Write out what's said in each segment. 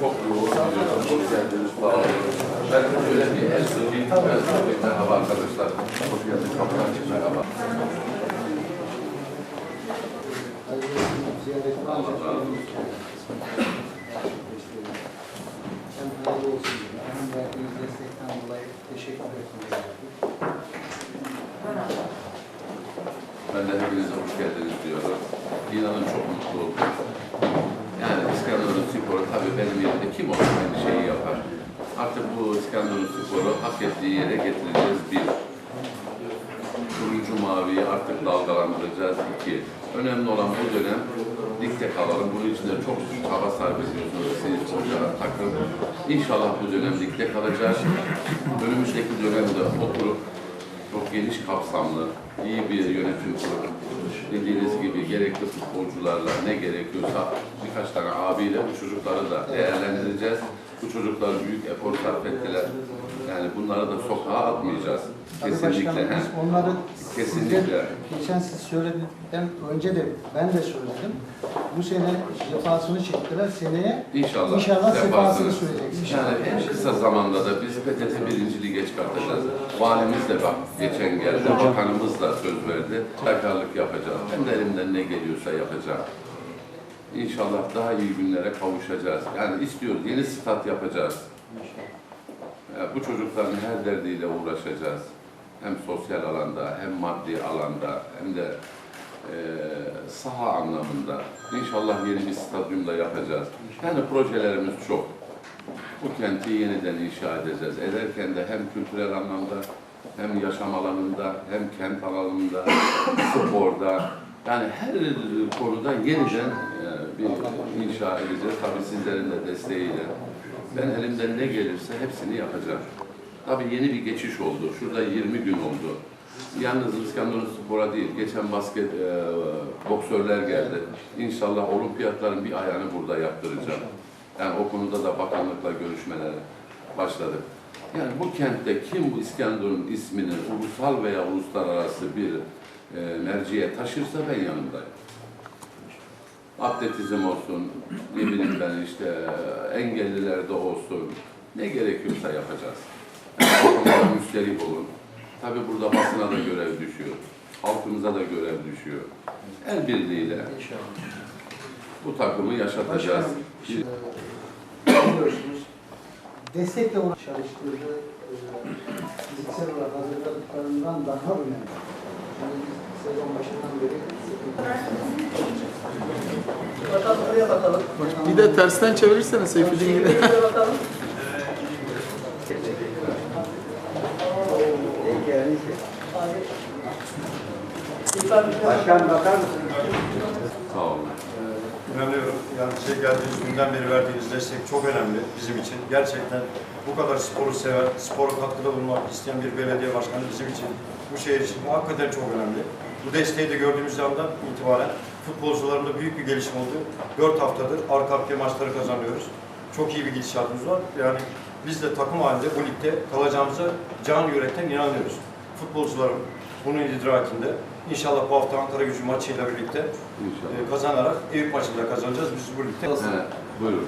Çok. Ben merhaba arkadaşlar. Hoş geldiniz. Kapıdan çık merhaba. Ben de hepinize hoş geldiniz diyorum. İnanın çok mutlu oldum. Yani İskenderun Sporu tabii benim yerimde kim olsa aynı şeyi yapar. Artık bu İskenderun Sporu hak ettiği yere getireceğiz bir. Turuncu maviyi artık dalgalandıracağız iki. Önemli olan bu dönem ligde kalalım. Bunun için de çok çaba sarf ediyorsunuz siz hocalar takım. İnşallah bu dönem ligde kalacağız. Önümüzdeki dönemde oturup geniş kapsamlı, iyi bir yönetim kurup dediğiniz gibi gerekli futbolcularla ne gerekiyorsa birkaç tane abiyle çocukları da değerlendireceğiz. Bu çocuklar büyük efor sarf ettiler. Yani bunları da sokağa atmayacağız. Tabii Kesinlikle. başkanım, biz onları Kesinlikle. sizden- geçen siz söyledikten önce de ben de söyledim. Bu sene cefasını çektiler. Seneye İnşallah. İnşallah sefasını sürecek. Yani en kısa zamanda da biz PTT birinci lige çıkartacağız. Valimiz de bak geçen geldi, bakanımız da söz verdi. Sakarlık yapacağız. Ben de elimden ne geliyorsa yapacağım. İnşallah daha iyi günlere kavuşacağız. Yani istiyoruz, yeni stat yapacağız. Ya bu çocukların her derdiyle uğraşacağız. Hem sosyal alanda, hem maddi alanda, hem de eee saha anlamında. İnşallah yeni bir stadyumda yapacağız. Yani projelerimiz çok. Bu kenti yeniden inşa edeceğiz. Ederken de hem kültürel anlamda, hem yaşam alanında, hem kent alanında, sporda, yani her konuda yeniden e, bir inşa edeceğiz. Tabii sizlerin de desteğiyle. Ben elimden ne gelirse hepsini yapacağım. Tabii yeni bir geçiş oldu. Şurada 20 gün oldu. Yalnız İskenderun Spor'a değil, geçen basket e, boksörler geldi. İnşallah olimpiyatların bir ayağını burada yaptıracağım. Yani o konuda da bakanlıkla görüşmelere başladık. Yani bu kentte kim bu İskenderun ismini ulusal veya uluslararası bir e, merciye taşırsa ben yanındayım. Atletizm olsun, ne bileyim ben işte engellilerde olsun, ne gerekiyorsa yapacağız. Yani müsterih olun. Tabii burada basına da görev düşüyor, halkımıza da görev düşüyor. El birliğiyle bu takımı yaşatacağız. Başkanım, şimdi, biliyorsunuz destekle uğraş çalıştırdığı e, fiziksel olarak hazırladıklarından daha önemli. Yani sezon başından beri Bakalım buraya bakalım. Bir de tersten çevirirsene Seyfettin gibi. Bakalım. Başkan bakar mısın? Sağ olun. İnanıyorum. Yani şey geldiğiniz günden beri verdiğiniz destek çok önemli bizim için. Gerçekten bu kadar sporu seven, spora katkıda bulunmak isteyen bir belediye başkanı bizim için, bu şehir için hakikaten çok önemli. Bu desteği de gördüğümüz andan itibaren futbolcularımda büyük bir gelişim oldu. 4 haftadır arka arkaya maçları kazanıyoruz. Çok iyi bir gidişatımız var. Yani biz de takım halinde bu ligde kalacağımıza can yürekten inanıyoruz. Futbolcularım bunun idrakinde. İnşallah bu hafta Ankara gücü maçıyla birlikte İnşallah. e, kazanarak Eyüp maçında kazanacağız biz bu ligde. Evet, buyurun.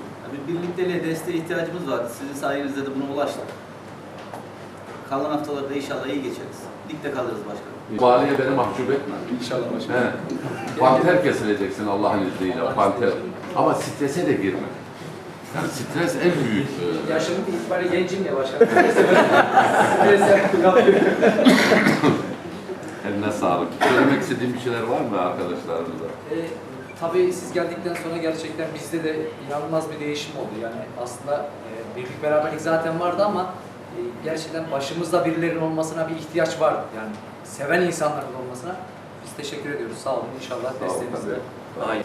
Bir birlikteliğe desteğe ihtiyacımız vardı. Sizin sayenizde de buna ulaştık. Kalan haftalarda inşallah iyi geçeriz. Ligde kalırız başkanım. Valiye beni mahcup etme. İnşallah başkanım. He. Panter kesileceksin Allah'ın izniyle. Panter. Ama strese de girme. Yani stres en büyük. e, Yaşım itibariyle gencim ya başkanım. Stres yapıyorum. Eline sağlık. Söylemek istediğim bir şeyler var mı arkadaşlarımıza? Ee, tabii siz geldikten sonra gerçekten bizde de inanılmaz bir değişim oldu. Yani aslında e, birlik beraberlik zaten vardı ama e, gerçekten başımızda birilerinin olmasına bir ihtiyaç var. Yani seven insanların olmasına biz teşekkür ediyoruz. Sağ olun inşallah desteğinizle daha iyi